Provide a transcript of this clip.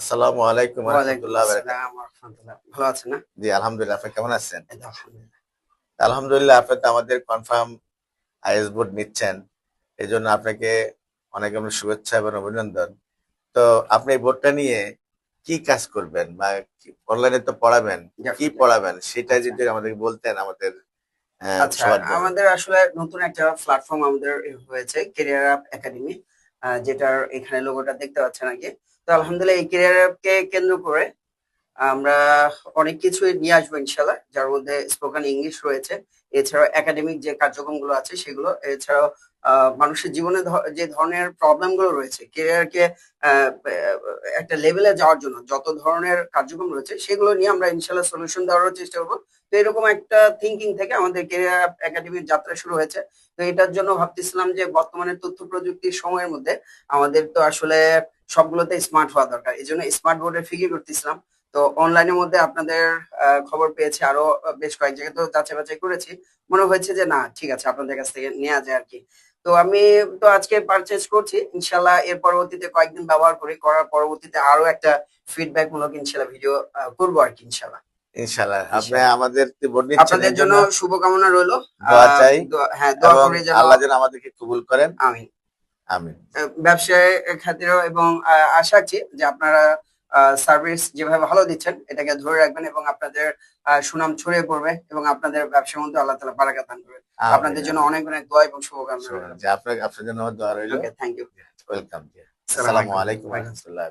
আসসালামু আলাইকুম রহমতুল্লাহ আসসালাম ওয়া রাহমাতুল্লাহ। ভালো আছেন না? জি আলহামদুলিল্লাহ আপনি কেমন আছেন? আলহামদুলিল্লাহ। আপনি তো আমাদের কনফার্ম আইএস বোর্ড নিচ্ছেন। এই জন্য আপনাকে অনেক অনেক শুভেচ্ছা এবং অভিনন্দন। তো আপনি এই বোর্ডটা নিয়ে কি কাজ করবেন বা অনলাইনে তো পড়াবেন কি পড়াবেন? সেটা আচ্ছা। যদি আমাদের বলতেন আমাদের আচ্ছা আমাদের আসলে নতুন একটা প্ল্যাটফর্ম আমাদের হয়েছে কেরিয়ার অ্যাপ একাডেমি যেটার এখানে লোগোটা দেখতে পাচ্ছেন আগে। তো আলহামদুলিল্লাহ এই কেরিয়ার অ্যাপকে কেন্দ্র করে আমরা অনেক কিছুই নিয়ে আসব ইনশাল্লাহ যার মধ্যে স্পোকেন ইংলিশ রয়েছে। এছাড়াও একাডেমিক যে কার্যক্রমগুলো আছে সেগুলো, এছাড়াও মানুষের জীবনে যে ধরনের প্রবলেমগুলো রয়েছে কেরিয়ারকে একটা লেভেলে যাওয়ার জন্য যত ধরনের কার্যক্রম রয়েছে সেগুলো নিয়ে আমরা ইনশাল্লাহ সলিউশন দেওয়ার চেষ্টা করব। তো এরকম একটা থিঙ্কিং থেকে আমাদের কেরিয়ার একাডেমির যাত্রা শুরু হয়েছে। তো এটার জন্য ভাবতেছিলাম যে বর্তমানে তথ্য প্রযুক্তির সময়ের মধ্যে আমাদের তো আসলে সবগুলোতে স্মার্ট হওয়া দরকার। এই জন্য স্মার্ট বোর্ডের ফিকির করতেছিলাম। তো অনলাইনের মধ্যে আপনাদের খবর পেয়েছে আরও বেশ কয়েক জায়গায়। তো যাচাই বাছাই করেছি। মনে হয়েছে যে না ঠিক আছে আপনাদের কাছ থেকে নেওয়া যায় আর কি তো আমি তো আজকে পারচেজ করছি। ইনশাল্লাহ এর পরবর্তীতে কয়েকদিন ব্যবহার করি। করার পরবর্তীতে আরও একটা ফিডব্যাক মূলক ইনশাল্লাহ ভিডিও করব আর কি ইনশাল্লাহ আপনি আমাদের আপনাদের জন্য শুভকামনা রইল। দোয়া চাই। হ্যাঁ দোয়া এবং যেন আল্লাহ যেন আমাদেরকে কবুল করেন। আমিন। ব্যবসায় খাতিরও এবং আশা রাখছি যে আপনারা সার্ভিস যেভাবে ভালো দিচ্ছেন এটাকে ধরে রাখবেন এবং আপনাদের আহ, সুনাম ছড়িয়ে পড়বে এবং আপনাদের ব্যবসার মধ্যে আল্লাহ তালা বারাকা দান করবে। আপনাদের জন্য অনেক অনেক দোয়া এবং শুভকামনা আপনার জন্য দোয়া রইল। থ্যাংক ইউ ওয়েলকাম আসসালামু আলাইকুম। আলাইকুম রহমতুল্লাহ